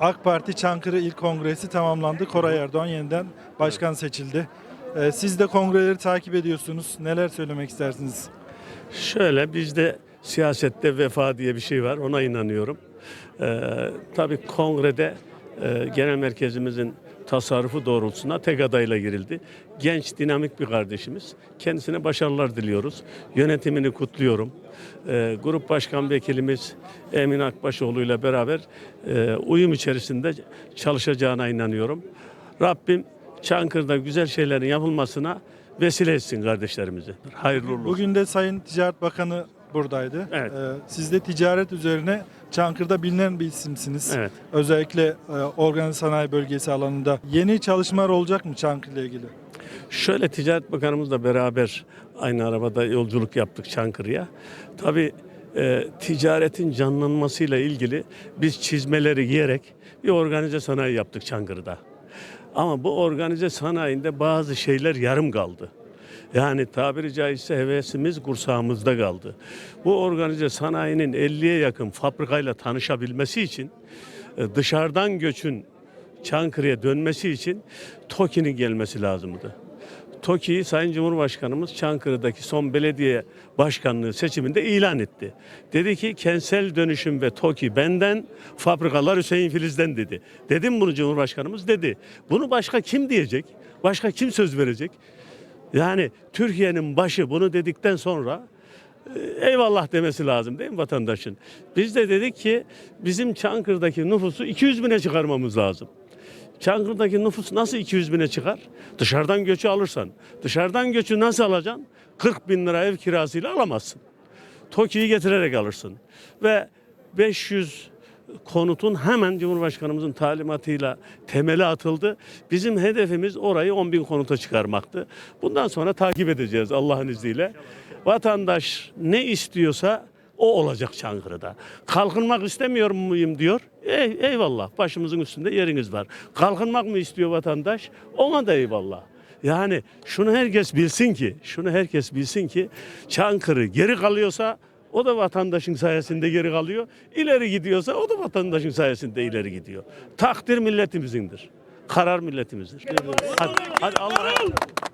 AK Parti Çankırı İl Kongresi tamamlandı. Koray Erdoğan yeniden başkan seçildi. Ee, Siz de kongreleri takip ediyorsunuz. Neler söylemek istersiniz? Şöyle bizde siyasette vefa diye bir şey var ona inanıyorum. Ee, tabii kongrede e, genel merkezimizin tasarrufu doğrultusunda tek adayla girildi. Genç, dinamik bir kardeşimiz. Kendisine başarılar diliyoruz. Yönetimini kutluyorum. Ee, grup başkan vekilimiz Emin Akbaşoğlu ile beraber e, uyum içerisinde çalışacağına inanıyorum. Rabbim Çankırı'da güzel şeylerin yapılmasına vesile etsin kardeşlerimizi. Hayırlı uğurlu olsun. Bugün de Sayın Ticaret Bakanı buradaydı. Evet. Ee, Siz de ticaret üzerine Çankırı'da bilinen bir isimsiniz. Evet. Özellikle e, organize sanayi bölgesi alanında. Yeni çalışmalar olacak mı Çankırı ile ilgili? Şöyle Ticaret Bakanımızla beraber aynı arabada yolculuk yaptık Çankırı'ya. Tabii e, ticaretin canlanmasıyla ilgili biz çizmeleri giyerek bir organize sanayi yaptık Çankırı'da. Ama bu organize sanayinde bazı şeyler yarım kaldı. Yani tabiri caizse hevesimiz kursağımızda kaldı. Bu organize sanayinin 50'ye yakın fabrikayla tanışabilmesi için e, dışarıdan göçün Çankırı'ya dönmesi için TOKİ'nin gelmesi lazımdı. TOKİ'yi Sayın Cumhurbaşkanımız Çankırı'daki son belediye başkanlığı seçiminde ilan etti. Dedi ki kentsel dönüşüm ve TOKİ benden, fabrikalar Hüseyin Filiz'den dedi. Dedim bunu Cumhurbaşkanımız dedi. Bunu başka kim diyecek? Başka kim söz verecek? Yani Türkiye'nin başı bunu dedikten sonra e, eyvallah demesi lazım değil mi vatandaşın? Biz de dedik ki bizim Çankırı'daki nüfusu 200 bine çıkarmamız lazım. Çankırı'daki nüfus nasıl 200 bine çıkar? Dışarıdan göçü alırsan. Dışarıdan göçü nasıl alacaksın? 40 bin lira ev kirasıyla alamazsın. TOKİ'yi getirerek alırsın. Ve 500 konutun hemen Cumhurbaşkanımızın talimatıyla temeli atıldı. Bizim hedefimiz orayı 10 bin konuta çıkarmaktı. Bundan sonra takip edeceğiz Allah'ın izniyle. Vatandaş ne istiyorsa o olacak Çankırı'da. Kalkınmak istemiyor muyum diyor. Ey, eyvallah başımızın üstünde yeriniz var. Kalkınmak mı istiyor vatandaş? Ona da eyvallah. Yani şunu herkes bilsin ki, şunu herkes bilsin ki Çankırı geri kalıyorsa o da vatandaşın sayesinde geri kalıyor. İleri gidiyorsa o da vatandaşın sayesinde ileri gidiyor. Takdir milletimizindir. Karar milletimizdir. Hadi, hadi Allah'a.